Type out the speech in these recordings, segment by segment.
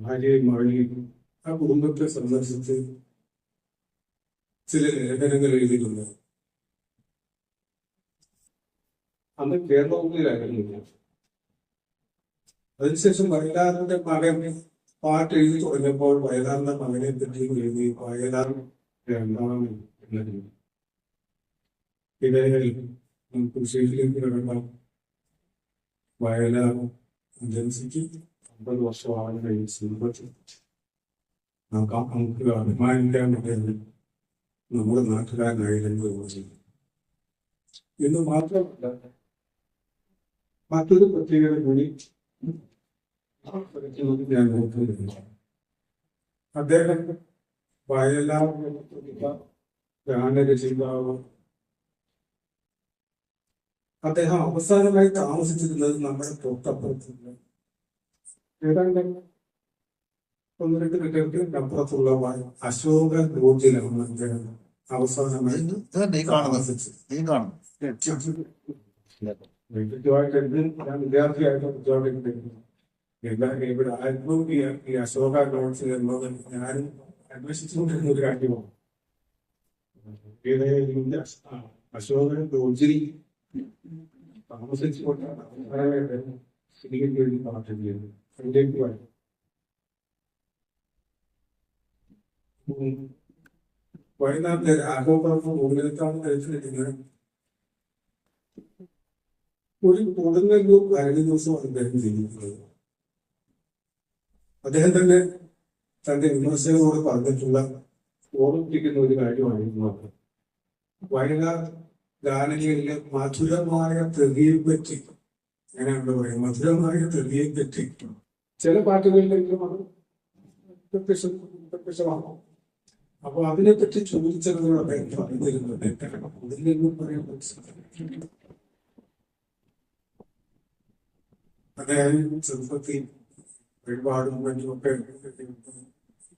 ഭാര്യയും മകനെയും ആ കുടുംബത്തെ സന്ദർശിച്ച് ചില ലേഖനങ്ങൾ എഴുതിയിട്ടുണ്ട്. അന്ന് കേരളത്തിലായിരുന്നില്ല അതിനുശേഷം വയലാറിന്റെ മകൻ പാട്ട് എഴുതി തുടങ്ങിയപ്പോൾ വയലാറിന്റെ മകനെ പറ്റി എഴുതി വയലാർ രണ്ടാമൻ എന്നത് ഇടയിൽ കൃഷിയിലേക്ക് കിടന്ന വയലാർ ജനിച്ചിട്ട് അമ്പത് വർഷമാണ് കഴിഞ്ഞ് സിംഹത്തിൽ നമുക്ക് നമുക്ക് അഭിമാനിക്കാൻ നമ്മുടെ നാട്ടുകാരനായിരുന്നു എന്ന് മാത്രമല്ല മറ്റൊരു പ്രത്യേകത കൂടി ഞാൻ നോക്കുന്നില്ല അദ്ദേഹം വയലാർ ഗാനരചയിതാവ് അദ്ദേഹം അവസാനമായി താമസിച്ചിരുന്നത് നമ്മുടെ തൊട്ടപ്പുറത്തുള്ള ഏതാണ്ട് ഒന്ന് രണ്ട് കിലോമീറ്ററിന് അപ്പുറത്തുള്ള അശോക ലോഡ്ജിലാണ് അദ്ദേഹം അവസാനമായി ഞാൻ വിദ്യാർത്ഥിയായിട്ട് ഉദ്യോഗം എല്ലാ ഇവിടെ ആയിരുന്നു ഈ അശോക ലോഡ്ജ് എന്നത് ഞാനും അന്വേഷിച്ചുകൊണ്ടിരുന്ന ഒരു കാര്യമാണ്. ആ, അശോക ലോഡ്ജിൽ താമസിച്ചുകൊണ്ടാണ് അവസാനമായിട്ട് സിനിമയ്ക്ക് വേണ്ടി പാട്ട് ചെയ്തത് അതിലേക്ക് വരും വയനാട്ടിലെ രാഘവപ്രഭു മുകളിലേക്കാണ് കഴിച്ചിരിക്കുന്നത് ഒരു കൊടുങ്ങല്ലൂർ കഴിഞ്ഞ ദിവസം അദ്ദേഹം ജീവിക്കുന്നത് അദ്ദേഹം തന്നെ തന്റെ വിമർശകരോട് പറഞ്ഞിട്ടുള്ള ഓർമ്മിപ്പിക്കുന്ന ഒരു കാര്യമായിരുന്നു അത് വയനാട് ഗാനങ്ങളിലെ മധുരമായ തെറിയെ പറ്റി അങ്ങനെയാണ് പറയുന്നത് മധുരമായ തെറിയെ പറ്റി. ചില പാർട്ടികളിലെങ്കിലും അത് പ്രത്യക്ഷം- പ്രത്യക്ഷമാണോ? അപ്പൊ അതിനെപ്പറ്റി ചോദിച്ചതിനോട് അദ്ദേഹം പറഞ്ഞിരുന്നത് അതിൽ നിന്നും പറയാൻ അദ്ദേഹം ചെറുപ്പത്തിൽ ഒരുപാട് മറ്റുമൊക്കെ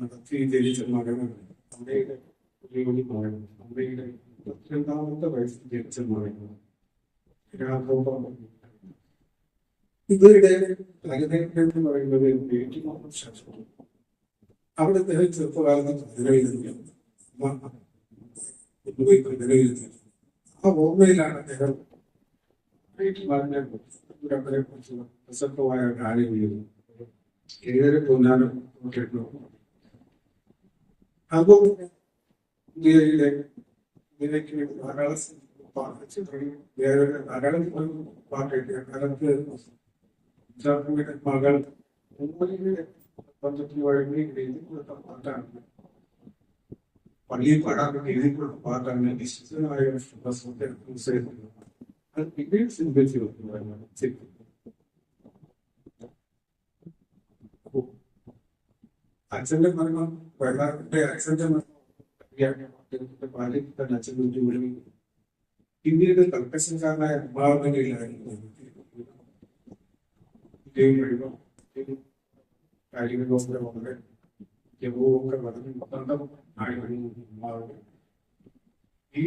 നടത്തി ജനിച്ച മകനാണ് അമ്മയുടെ ഒരു മകൻ അമ്മയുടെ രണ്ടാമത്തെ വയസ്സിൽ ജനിച്ച മകനാണ് രാഘവ ഇവരുടെ തലവേദന എന്ന് പറയുന്നത് ഏറ്റവും ശാസ്ത്രം അവിടെ അദ്ദേഹം ചെറുപ്പകാലത്ത് നിലവിലില്ല ആ ഓർമ്മയിലാണ് അദ്ദേഹം അവരെ കുറിച്ചുള്ള പ്രസക്തമായ കാര്യം ചെയ്തു ഏറെ പൊന്നാനും കേട്ടു അപ്പോൾ ഇന്ത്യയിലെ ഇന്ത്യയ്ക്ക് ധാരാളം ചിത്രങ്ങൾ ധാരാളം പാട്ട് കിട്ടിയ జరుపుకునే మగల్ పంచకి వాడిని ఇది కూడా పాఠాన్ని పల్లి పడాలని ఇది కూడా పాఠాన్ని డిసిజన్ ఆయన ఫోకస్ ఉంటే చూసేది అది బిగిన్స్ ఇన్ బేసి అవుతుంది యాక్సిడెంట్ మనం వెళ్ళాలంటే యాక్సిడెంట్ మనం బాధ్యత నచ్చిన ఇండియన్ కల్పేషన్ కారణం బాగుంది ഇന്ത്യയുടെ കർക്കശക്കാരനായ അമ്മാവനിലായിരുന്നു കാര്യങ്ങളൊക്കെ വളരെ ജപവും വളരെ ബന്ധം ആയിരുന്നു അമ്മാവന് ഈ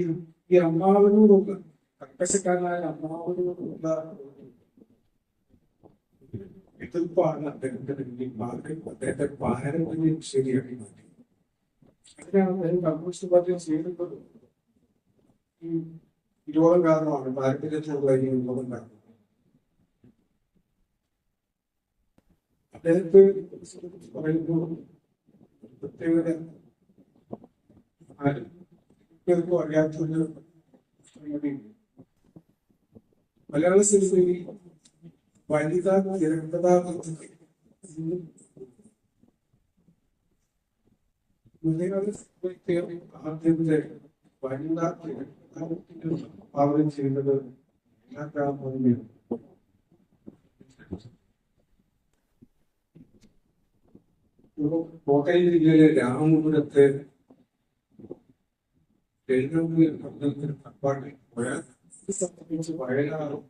ഈ അമ്മാവനോടൊക്കെ കർക്കശക്കാരനായ അമ്മാവനോടുള്ള എതിർപ്പാണ് അദ്ദേഹത്തിന്റെ മുന്നിൽ മാർക്ക് അദ്ദേഹത്തെ പാരമ്പര്യം ശരിയാക്കി മാറ്റി. അതിനാണ് അദ്ദേഹം കമ്മ്യൂണിസ്റ്റ് പാർട്ടി ചെയ്യുന്നത് ഈ വിരോധം കാരണമാണ് പാരമ്പര്യത്തിലുള്ള ഈ വിരോധം കാരണം മലയാള സിനിമയിൽ വനിതാ തിരക്കഥാകൃത്ത് മലയാള സിനിമയിൽ ആദ്യത്തെ വനിതാ തിരക്കഥാകൃത്തിന്റെ ഭാവനം ചെയ്യുന്നത് എല്ലാവരും കോട്ടയം ജില്ലയിലെ രാമപുരത്തെ എഴുന്നൂറിൽ കപ്പാട്ടിൽ പോയാൽ ഇത് സംബന്ധിച്ച് വയലാറും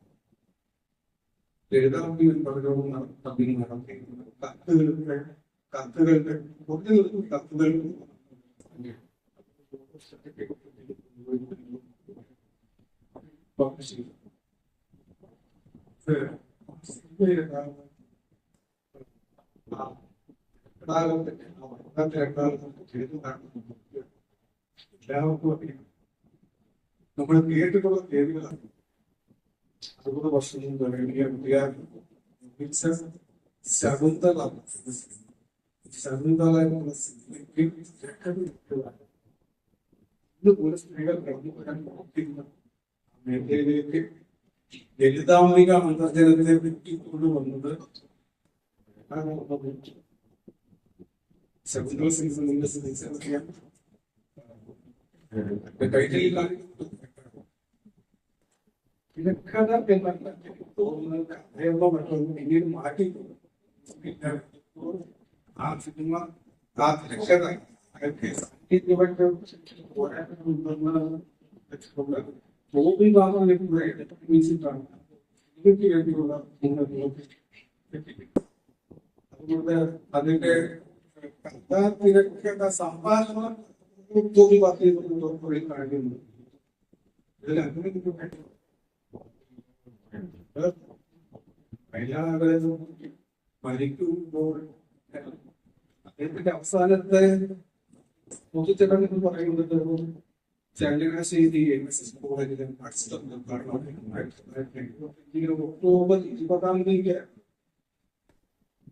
എഴുതാമ്പിയിൽ പലരും തമ്മിൽ നടത്തിയിരുന്നത് കത്തുകളുടെ കത്തുകളുടെ ഒന്നിലൊന്നും കത്തുകൾ. രണ്ടാമത്തെ അവസാനത്തെ രണ്ടാമത്തെ ചെയ്തതാണ് എല്ലാവർക്കും അറിയാം നമ്മൾ കേട്ടിട്ടുള്ള പേരുകളാണ് അറുപത് വർഷം മുമ്പ് എഴുതിയ വിദ്യാർത്ഥി ശകുന്തള ശകുന്തള എന്നുള്ള സിനിമയ്ക്ക് ഇന്ന് പോലെ സ്ത്രീകൾ കടന്നു വരാൻ പ്രവർത്തിക്കുന്ന മേഖലയിലേക്ക് ലളിതാംബിക അന്തർജനത്തെ പറ്റി കൊണ്ടുവന്നത് ശകുന്തള സിംഗ് ശ്രദ്ധിച്ചറിയാം ടൈറ്റിൽ തിരക്കഥ എന്നല്ല എനിക്ക് തോന്നുന്നത് കഥയെന്നോ മറ്റൊന്നും പിന്നീട് മാറ്റി പിന്നെ ആ സിനിമ ആ തിരക്കഥ അതൊക്കെ സാങ്കേതികമായിട്ട് പോരാട്ടമുണ്ടെന്ന് വെച്ചിട്ടുണ്ട് ബോബി ബാബാണ് നിർമ്മിച്ചിട്ടാണ് ഇതിന് വേണ്ടിയുള്ള അതുകൊണ്ട് അതിന്റെ സംഭാഷണം തോന്നി പാർട്ടി കാണിക്കുന്നു ഇതിൽ അങ്ങനെ എല്ലാവരും മരിക്കുമ്പോൾ അദ്ദേഹത്തിന്റെ അവസാനത്തെ പൊതുചടങ്ങ് എന്ന് പറയുന്നത് ചങ്ങനാശ്ശേരി എം എസ് എസ് കോളേജിലെ ഒക്ടോബർ ഇരുപതാം തീയതി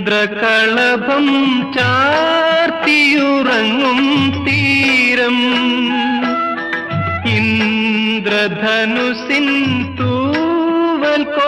ചന്ദ്രകളഭം ചാർത്തിയുറങ്ങും തീരം. ഇന്ദ്രധനുസിന്തു